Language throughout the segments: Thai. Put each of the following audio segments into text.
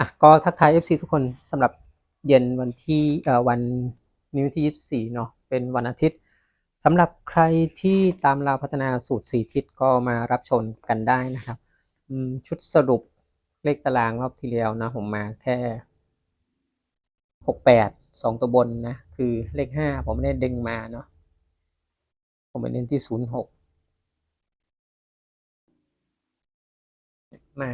อะก็ทักทาย FC ทุกคนสำหรับเย็นวันที่เอ่อวันนี้วันที่ 24 เนาะเป็นวันอาทิตย์สำหรับใครที่ตามเราพัฒนาสูตร 4 ทิศก็มารับชมกันได้นะครับชุดสรุปเลขตารางรอบที่แล้วนะผมมาแค่ 68 2 ตัวบนนะ คือเลข 5 ผมไม่ได้ดึงมาเนาะผมไปเน้นที่ 06 มา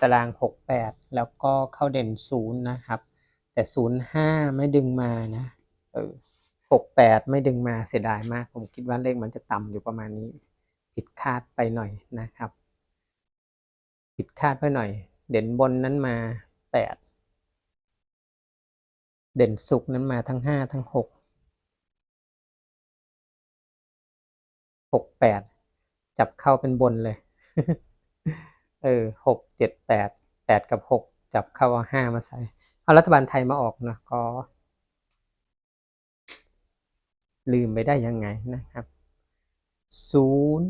ตาราง 68 แล้วก็เข้าเด่น 0 นะครับ แต่ 05 ไม่ดึงมานะเออ68 ไม่ดึงมาเสียดายมาก ผมคิดว่าเลขมันจะต่ำอยู่ประมาณนี้ ผิดคาดไปหน่อยนะครับ ผิดคาดไปหน่อย เด่นบนนั้นมา 8 เด่นสุกนั้นมาทั้ง 5 ทั้ง 6 68 จับเข้าเป็นบนเลย เออหกเจ็ดแปดแปดกับหกจับเข้าห้ามาใส่ เอารัฐบาลไทยมาออกนะก็ลืมไปได้ยังไงนะครับศูนย์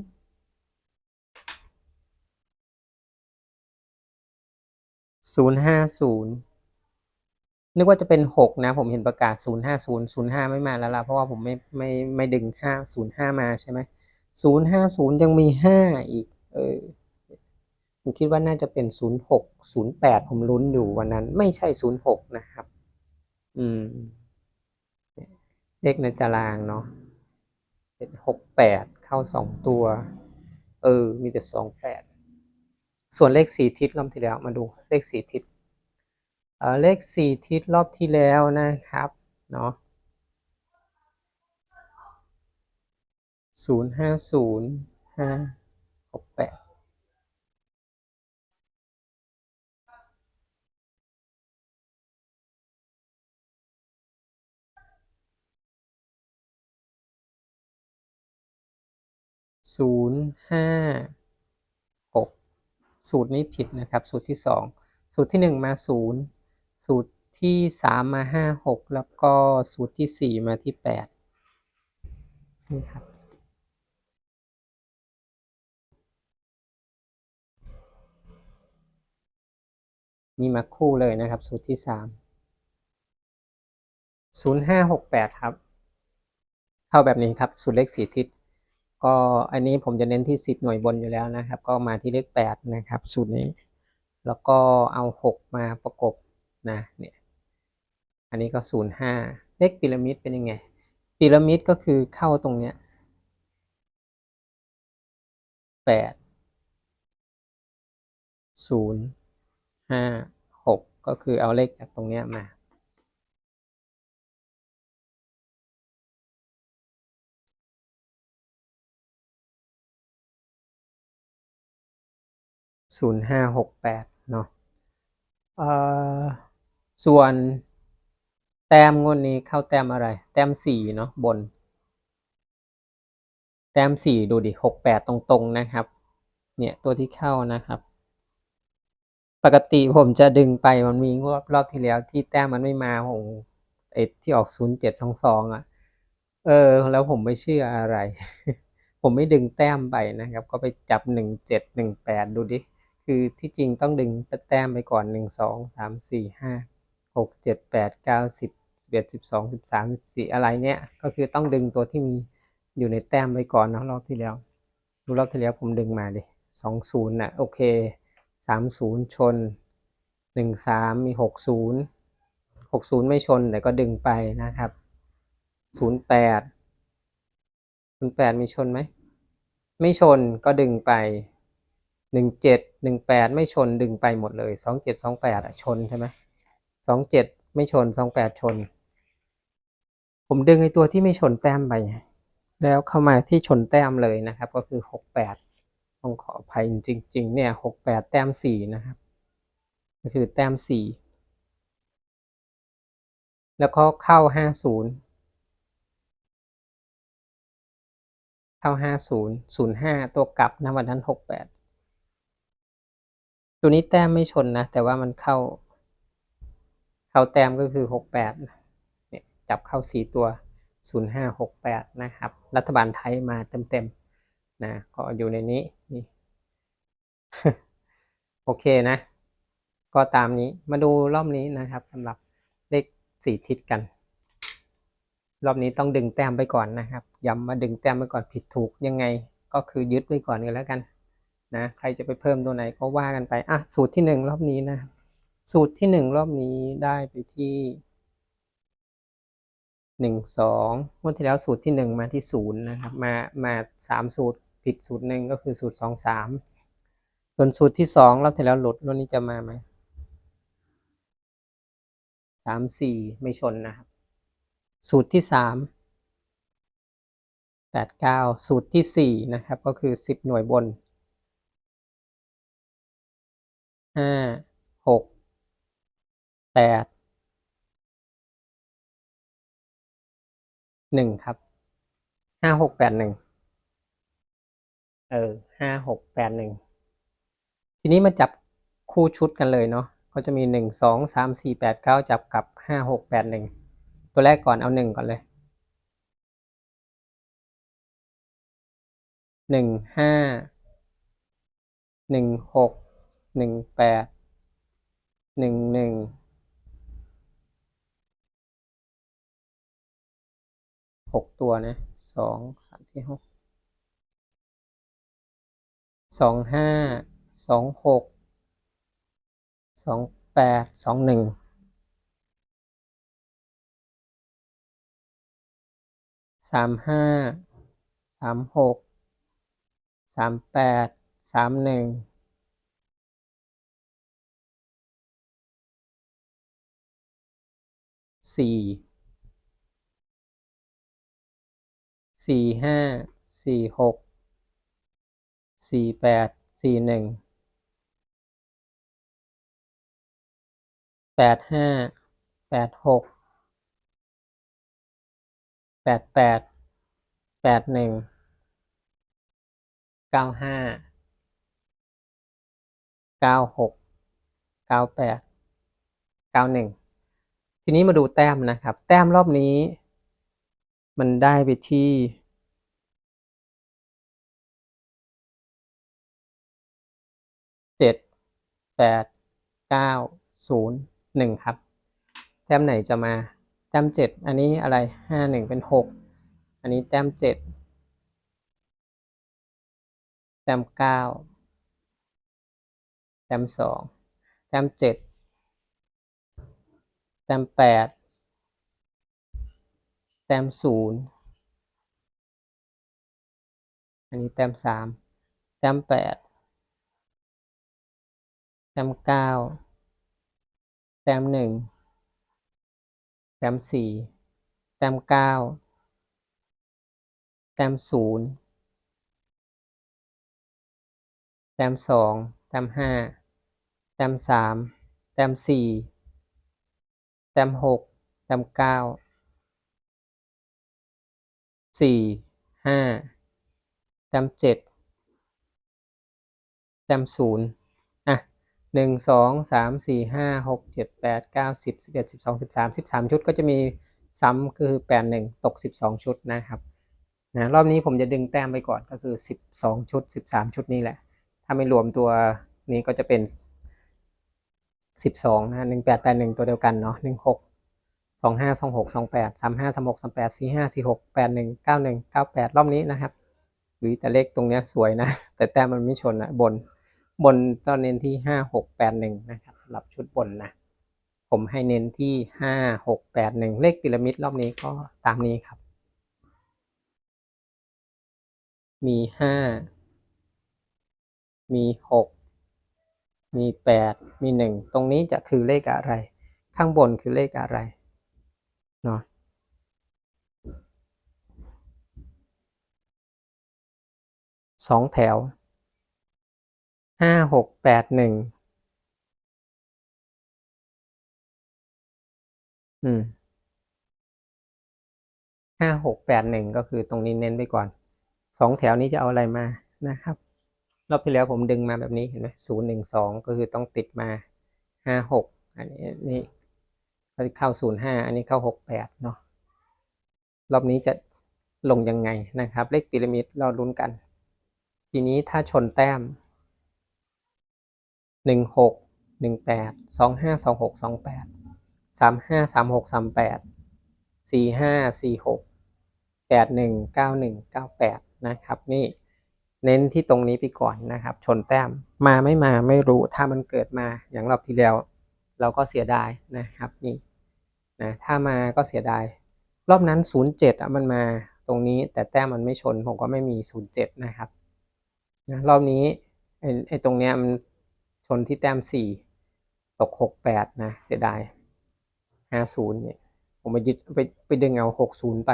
ศูนย์ห้าศูนย์นึกว่าจะเป็นหกนะ ผมเห็นประกาศศูนย์ห้าศูนย์ศูนย์ห้าไม่มาแล้วล่ะเพราะว่าผมไม่ไม่ไม่ดึงห้าศูนย์ห้ามาใช่ไหมศูนย์ห้าศูนย์ยังมีห้าอีก เออ ผมคิดว่าน่าจะเป็น 06 08 ผมลุ้นอยู่วันนั้น ไม่ใช่ 06 นะครับ อืม เลขในตารางเนาะเป็น68 เข้า 2 ตัว เออ มีแต่ 28 ส่วนเลข 4 ทิศรอบที่แล้ว มาดูเลข 4 ทิศเออเลข 4 ทิศรอบที่แล้วนะครับ เนาะ050 5 68 ศูนย์ห้าหกสูตรนี้ผิดนะครับ สูตรที่สองสูตรที่หนึ่งมาศูนย์สูตรที่สามมาห้าหกแล้วก็สูตรที่สี่มาที่แปดนี่ครับนี่มาคู่เลยนะครับ สูตรที่สามศูนย์ห้าหกแปดครับ เข้าแบบนี้ครับ สูตรเลขสี่ทิศ ก็อันนี้ผมจะเน้นที่สิบหน่วยบนอยู่แล้วนะครับ ก็มาที่เลขแปดนะครับ สูตรนี้ แล้วก็เอาหกมาประกบนะเนี่ยอันนี้ก็ศูนย์ห้าเลขพีระมิดเป็นยังไงพีระมิดก็คือเข้าตรงเนี้ยแปดศูนย์ห้าหกก็คือเอาเลขจากตรงเนี้ยมา ศูนย์ห้าหกแปดเนาะส่วนแต้มงวดนี้เข้าแต้มอะไร แต้มสี่เนาะบน แต้มสี่ดูดิหกแปดตรงๆนะครับ เนี่ยตัวที่เข้านะครับ ปกติผมจะดึงไปมันมีงวดรอบที่แล้วที่แต้มมันไม่มาผมไอ้ที่ออกศูนย์เจ็ดสองสองอะ เออ แล้วผมไม่เชื่ออะไร ผมไม่ดึงแต้มไปนะครับ ก็ไปจับหนึ่งเจ็ดหนึ่งแปดดูดิ คือที่จริงต้องดึงแต้มไปก่อนหนึ่งสองสามสี่ห้าหกเจ็ดแปดเก้าสิบสิบเอ็ดสิบสองสิบสามสิบสี่อะไรเนี่ยก็คือต้องดึงตัวที่มีอยู่ในแต้มไปก่อนเนาะรอบที่แล้วดูรอบที่แล้วผมดึงมาดิสองศูนย์น่ะโอเคสามศูนย์ชนหนึ่งสามมีหกศูนย์หกศูนย์ไม่ชนแต่ก็ดึงไปนะครับศูนย์แปดศูนย์แปดมีชนไหมไม่ชนก็ดึงไป หนึ่งเจ็ดหนึ่งแปดไม่ชนดึงไปหมดเลยสองเจ็ดสองแปดชนใช่ไหมสองเจ็ดไม่ชนสองแปดชน ผมดึงไอ้ตัวที่ไม่ชนแต้มไป แล้วเข้ามาที่ชนแต้มเลยนะครับ ก็คือหกแปดต้องขออภัยจริง ๆ เนี่ยหกแปดแต้มสี่นะครับ ก็คือแต้มสี่แล้วก็เข้าห้าศูนย์เข้าห้าศูนย์ศูนย์ห้าตัวกลับนะวันนั้นหกแปด ตัวนี้แต้มไม่ชนนะ แต่ว่ามันเข้า เข้าแต้มก็คือหกแปดเนี่ยจับเข้าสี่ตัวศูนย์ห้าหกแปดนะครับ รัฐบาลไทยมาเต็มๆนะก็อยู่ในนี้นี่โอเคนะ ก็ตามนี้มาดูรอบนี้นะครับสำหรับเลขสี่ทิศกัน รอบนี้ต้องดึงแต้มไปก่อนนะครับย้ำมาดึงแต้มไปก่อนผิดถูกยังไง ก็คือยึดไว้ก่อนกันแล้วกัน นะใครจะไปเพิ่มตัวไหนก็ว่ากันไปอะสูตรที่หนึ่งรอบนี้นะ สูตรที่หนึ่งรอบนี้ได้ไปที่หนึ่งสองงวดที่แล้วสูตรที่หนึ่งมาที่ศูนย์นะครับมามาสามสูตรผิดสูตรหนึ่งก็คือสูตรสองสามส่วนสูตรที่สองรอบที่แล้วหลุดรอบนี้จะมาไหมสามสี่ไม่ชนนะครับ สูตรที่สามแปดเก้าสูตรที่สี่นะครับ ก็คือสิบหน่วยบน ห้าหกแปดหนึ่งครับห้าหกแปดหนึ่งเออห้าหกแปดหนึ่งทีนี้มาจับคู่ชุดกันเลยเนาะก็จะมีหนึ่งสองสามสี่แปดเก้าจับกับห้าหกแปดหนึ่งตัวแรกก่อนเอาหนึ่งก่อนเลยหนึ่งห้าหนึ่งหก หนึ่งแปดหนึ่งหนึ่งหกตัวนะสองสามสี่หกสองห้าสองหกสองแปดสองหนึ่งสามห้าสามหกสามแปดสามหนึ่ง สี่สี่ห้าสี่หกสี่แปดสี่หนึ่งแปดห้าแปดหกแปดแปดแปดหนึ่งเก้าห้าเก้าหกเก้าแปดเก้าหนึ่ง ทีนี้มาดูแต้มนะครับ แต้มรอบนี้ มันได้ไปที่ เจ็ดแปดเก้าศูนย์หนึ่งครับ แต้มไหนจะมาแต้มเจ็ดอันนี้อะไรห้าหนึ่งเป็นหกอันนี้แต้มเจ็ดแต้มเก้าแต้มสองแต้มเจ็ด ต้มแปดแต้มศูนย์อันนี้แต้มสามแต้มแปดแต้มเก้าแต้มหนึ่งแต้มสี่แต้มเก้าแต้มศูนย์แต้มสองแต้มห้าแต้มสามแต้มสี่ แต้มหกแต้มเก้าสี่ห้าแต้มเจ็ดแต้มศูนย์อะหนึ่งสองสามสี่ห้าหกเจ็ดแปดเก้าสิบสิบเอ็ดสิบสองสิบสามสิบสามชุดก็จะมีซ้ำคือแปดหนึ่งตกสิบสองชุดนะครับนะรอบนี้ผมจะดึงแต้มไปก่อนก็คือสิบสองชุดสิบสามชุดนี่แหละ ถ้าไม่รวมตัวนี้ก็จะเป็น สิบสองนะหนึ่งแปดแปดหนึ่งตัวเดียวกันเนาะหนึ่งหกสองห้าสองหกสองแปดสามห้าสามหกสามแปดสี่ห้าสี่หกแปดหนึ่งเก้าหนึ่งเก้าแปดรอบนี้นะครับหรือแต่เลขตรงเนี้ยสวยนะ แต่แต้มมันไม่ชนนะบนบนต้องเน้นที่ห้าหกแปดหนึ่งนะครับสำหรับชุดบนนะ ผมให้เน้นที่ห้าหกแปดหนึ่งเลขพีระมิดรอบนี้ก็ตามนี้ครับ มีห้ามีหก มีแปดมีหนึ่งตรงนี้จะคือเลขอะไร ข้างบนคือเลขอะไรเนาะสองแถวห้าหกแปดหนึ่งอืมห้าหกแปดหนึ่งก็คือตรงนี้เน้นไปก่อนสองแถวนี้จะเอาอะไรมานะครับ รอบที่แล้วผมดึงมาแบบนี้เห็นไหมศูนย์หนึ่งสองก็คือต้องติดมาห้าหกอันนี้นี่เข้าศูนย์ห้าอันนี้เข้าหกแปดเนาะรอบนี้จะลงยังไงนะครับ เลขพีระมิดเราลุ้นกัน ทีนี้ถ้าชนแต้มหนึ่งหกหนึ่งแปดสองห้าสองหกสองแปดสามห้าสามหกสามแปดสี่ห้าสี่หกแปดหนึ่งเก้าหนึ่งเก้าแปดนะครับนี่ เน้นที่ตรงนี้ไปก่อนนะครับ ชนแต้มมาไม่มาไม่รู้ถ้ามันเกิดมาอย่างรอบที่แล้ว เราก็เสียดายนะครับนี่นะถ้ามาก็เสียดาย รอบนั้น 07อะมันมาตรงนี้แต่แต้มมันไม่ชนผมก็ไม่มี 07 นะครับนะรอบนี้ไอ้ไอตรงเนี้ยมันชนที่แต้ม 4 ตก 68 นะเสียดาย 50 เนี่ยผมไปยึดไปไปดึงเอา 60 ไป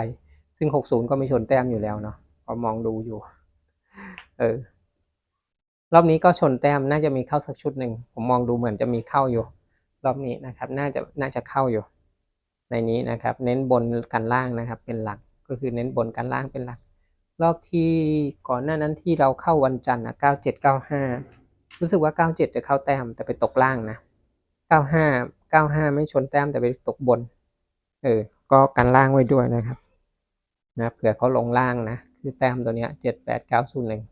ซึ่ง 60 ก็ไม่ชนแต้มอยู่แล้วเนาะพอมองดูอยู่ เออ รอบนี้ก็ชนแต้มน่าจะมีเข้าสักชุดหนึ่ง ผมมองดูเหมือนจะมีเข้าอยู่ รอบนี้นะครับ น่าจะน่าจะเข้าอยู่ ในนี้นะครับ เน้นบนกันล่างนะครับ เป็นหลักก็คือเน้นบนกันล่างเป็นหลัก รอบที่ก่อนหน้านั้นที่เราเข้าวันจันทร์นะเก้าเจ็ดเก้าห้ารู้สึกว่าเก้าเจ็ดจะเข้าแต้มแต่ไปตกล่างนะเก้าห้าเก้าห้าไม่ชนแต้มแต่ไปตกบน เออ ก็กันล่างไว้ด้วยนะครับนะเผื่อเขาลงล่างนะ คือแต้มตัวเนี้ยเจ็ดแปดเก้าศูนย์หนึ่ง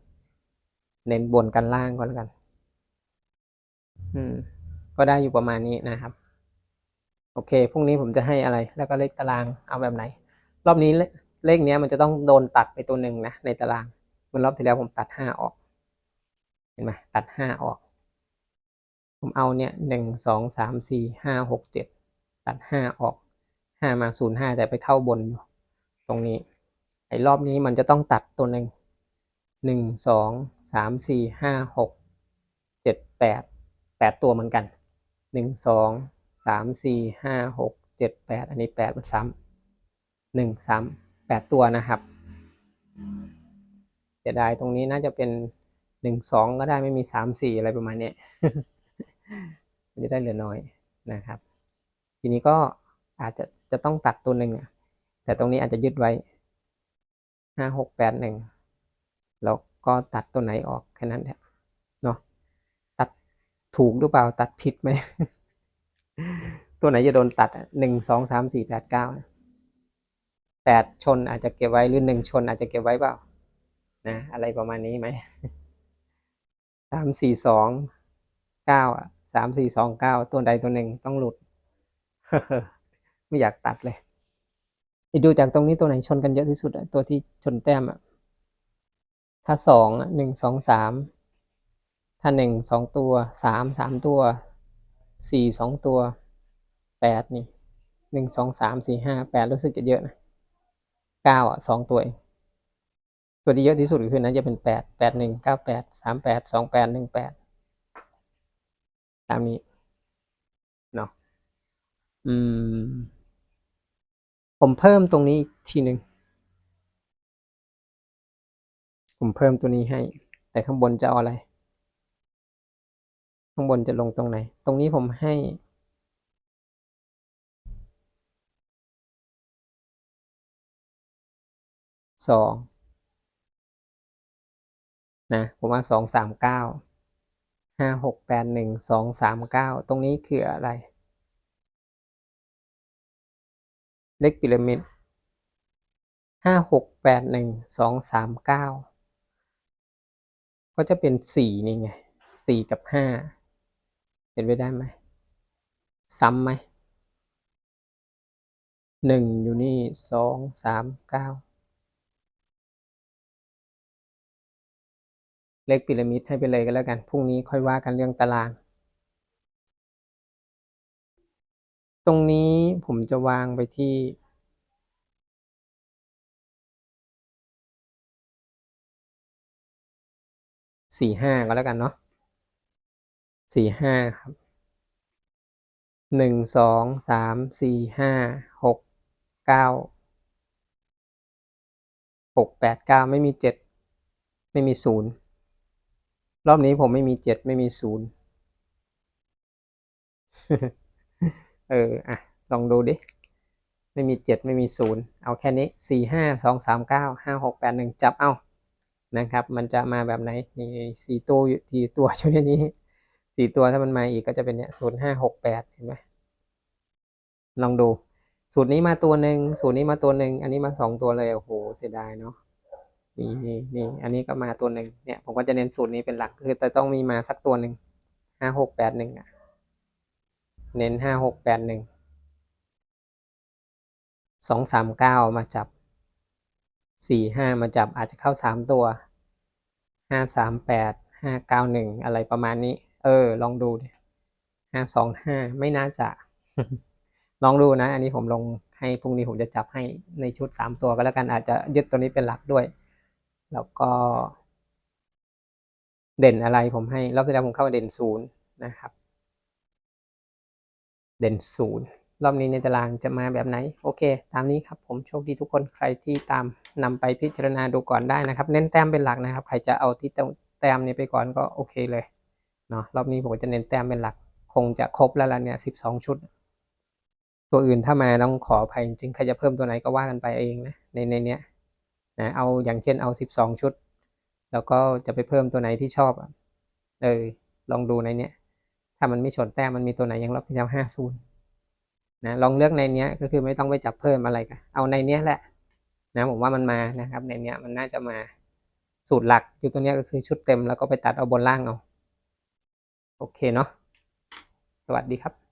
เน้นบนกันล่างก็แล้วกัน อืม ก็ได้อยู่ประมาณนี้นะครับ โอเค พรุ่งนี้ผมจะให้อะไร แล้วก็เลขตารางเอาแบบไหน รอบนี้เลขเนี้ยมันจะต้องโดนตัดไปตัวหนึ่งนะในตารางเหมือนรอบที่แล้วผมตัดห้าออก เห็นไหมตัดห้าออก ผมเอาเนี่ยหนึ่งสองสามสี่ห้าหกเจ็ดตัดห้าออกห้ามาศูนย์ห้าแต่ไปเข้าบนอยู่ตรงนี้ ไอ้รอบนี้มันจะต้องตัดตัวหนึ่ง หนึ่งสองสามสี่ห้าหกเจ็ดแปดแปดตัวเหมือนกันหนึ่งสองสามสี่ห้าหกเจ็ดแปดอันนี้แปดมันซ้ำหนึ่งซ้ำแปดตัวนะครับเสียดายตรงนี้น่าจะเป็นหนึ่งสองก็ได้ไม่มีสามสี่อะไรประมาณนี้ยมันจะได้เหลือน้อยนะครับ ทีนี้ก็อาจจะจะต้องตัดตัวหนึ่งแต่ตรงนี้อาจจะยึดไว้ห้าหกแปดหนึ่ง แล้วก็ตัดตัวไหนออกแค่นั้นแหละเนาะตัดถูกหรือเปล่าตัดผิดไหม ตัวไหนจะโดนตัดหนึ่งสองสามสี่แปดเก้าแปดชนอาจจะเก็บไว้หรือหนึ่งชนอาจจะเก็บไว้เปล่านะอะไรประมาณนี้ไหมสามสี่สองเก้าอะสามสี่สองเก้าตัวใดตัวหนึ่งต้องหลุด ไม่อยากตัดเลยไปดูจากตรงนี้ตัวไหนชนกันเยอะที่สุดตัวที่ชนแต้มอะ ถ้าสองอะหนึ่งสองสามถ้าหนึ่งสองตัวสามสามตัวสี่สองตัวแปดนี่หนึ่งสองสามสี่ห้าแปดรู้สึกจะเยอะนะเก้าอะสองตัวเองตัวที่เยอะที่สุดคือนั้นจะเป็นแปดแปดหนึ่งเก้าแปดสามแปดสองแปดหนึ่งแปดตามนี้เนาะอืม ผมเพิ่มตรงนี้อีกทีหนึ่ง ผมเพิ่มตัวนี้ให้ แต่ข้างบนจะเอาอะไร ข้างบนจะลงตรงไหน ตรงนี้ผมให้ สอง นะ ผมว่าสองสามเก้า ห้าหกแปดหนึ่ง สองสามเก้า ตรงนี้คืออะไร เลขพีระมิดห้าหกแปดหนึ่ง สองสามเก้า ก็จะเป็นสี่นี่ไงสี่กับห้าเป็นไปได้ไหม ซ้ำไหมหนึ่งอยู่นี่สองสามเก้าเลขพีระมิดให้ไปเลยก็แล้วกัน พรุ่งนี้ค่อยว่ากันเรื่องตาราง ตรงนี้ผมจะวางไปที่ สี่ห้าก็แล้วกันเนาะสี่ห้าครับหนึ่งสองสามสี่ห้าหกเก้าหกแปดเก้าไม่มีเจ็ดไม่มีศูนย์รอบนี้ผมไม่มีเจ็ดไม่มีศูนย์เอออะลองดูดิ ไม่มีเจ็ดไม่มีศูนย์เอาแค่นี้สี่ห้าสองสามเก้าห้าหกแปดหนึ่งจับเอา นะครับ มันจะมาแบบไหนนี่สี่ตัวอยู่สี่ตัวช่วในนี้สี่ตัวถ้ามันมาอีกก็จะเป็นเนี่ยศูนย์ห้าหกแปดเห็นไหมลองดู สูตรนี้มาตัวหนึ่งสูตรนี้มาตัวหนึ่งอันนี้มาสองตัวเลยโอ้โหเสียดายเนาะนี่นี่นี่อันนี้ก็มาตัวหนึ่งเนี่ยผมก็จะเน้นสูตรนี้เป็นหลักคือแต่ต้องมีมาสักตัวหนึ่งห้าหกแปดหนึ่งอะเน้นห้าหกแปดหนึ่งสองสามเก้ามาจับสี่ห้ามาจับอาจจะเข้าสามตัว ห้าสามแปดห้าเก้าหนึ่งอะไรประมาณนี้ เออ ลองดูห้าสองห้าไม่น่าจะ ลองดูนะ อันนี้ผมลงให้พรุ่งนี้ผมจะจับให้ในชุดสามตัวก็แล้วกันอาจจะยึดตัวนี้เป็นหลักด้วย แล้วก็ เด่นอะไรผมให้รอบที่แล้วผมเข้าเด่นศูนย์นะครับ เด่นศูนย์ รอบนี้ในตารางจะมาแบบไหน โอเค ตามนี้ครับผมโชคดีทุกคนใครที่ตามนำไปพิจารณาดูก่อนได้นะครับ เน้นแต้มเป็นหลักนะครับ ใครจะเอาที่แต้มนี้ไปก่อนก็โอเคเลยเนาะรอบนี้ผมจะเน้นแต้มเป็นหลัก คงจะครบแล้วล่ะเนี่ยสิบสองชุด ตัวอื่นถ้ามาต้องขออภัยจริงใครจะเพิ่มตัวไหนก็ว่ากันไปเองนะในในเนี้ยนะเอาอย่างเช่นเอาสิบสองชุด แล้วก็จะไปเพิ่มตัวไหนที่ชอบเออลองดูในเนี้ยถ้ามันไม่ชนแต้มมันมีตัวไหนยังรอบที่แล้วห้าศูนย์ นะลองเลือกในเนี้ยก็คือไม่ต้องไปจับเพิ่มอะไรกันเอาในเนี้ยแหละนะผมว่ามันมานะครับในเนี้ยมันน่าจะมาสูตรหลักอยู่ตัวเนี้ยก็คือชุดเต็มแล้วก็ไปตัดเอาบนล่างเอา โอเคเนาะสวัสดีครับ